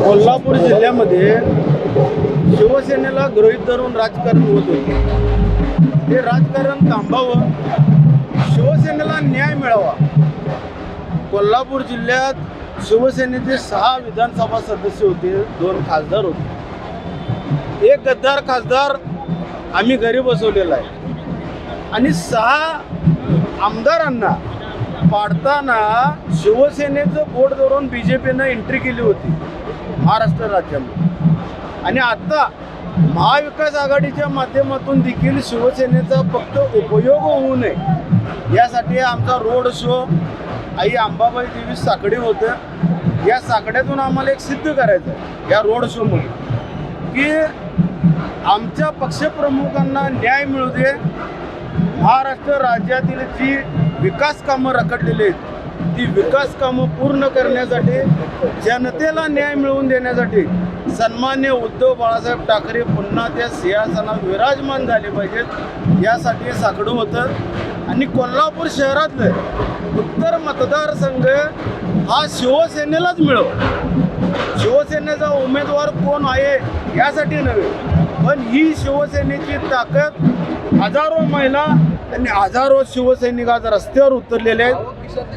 कोल्हापूर जिल्ह्यामध्ये शिवसेनेला गृहित धरून राजकारण होत होते. ते राजकारण थांबावं शिवसेनेला न्याय मिळावा. कोल्हापूर जिल्ह्यात शिवसेनेचे सहा विधानसभा सदस्य होते दोन खासदार होते. एक गद्दार खासदार आम्ही घरी बसवलेला आहे. आणि सहा आमदारांना पाडताना शिवसेनेचं बोट धरून बी जे पीनं एंट्री केली होती. महाराष्ट्र राज्यामध्ये. आणि आता महाविकास आघाडीच्या माध्यमातून देखील शिवसेनेचा फक्त उपयोग होऊ नये यासाठी आमचा रोड शो आई अंबाबाई देवी साकडे होतं या साकड्यातून आम्हाला एक सिद्ध करायचं आहे या रोड शोमध्ये की आमच्या पक्षप्रमुखांना न्याय मिळू दे. महाराष्ट्र राज्यातील जी विकास कामं रखडलेली आहेत ती विकास कामं पूर्ण करण्यासाठी जनतेला न्याय मिळवून देण्यासाठी सन्मान्य उद्धव बाळासाहेब ठाकरे पुन्हा त्या सिंहासना विराजमान झाले पाहिजेत. यासाठी हे साकडं होतं. आणि कोल्हापूर शहरातलं उत्तर मतदारसंघ हा शिवसेनेलाच मिळव शिवसेनेचा उमेदवार कोण आहे यासाठी नव्हे. पण ही शिवसेनेची ताकद हजारो महिला आणि हजारो शिवसैनिक आज रस्त्यावर उतरलेले आहेत.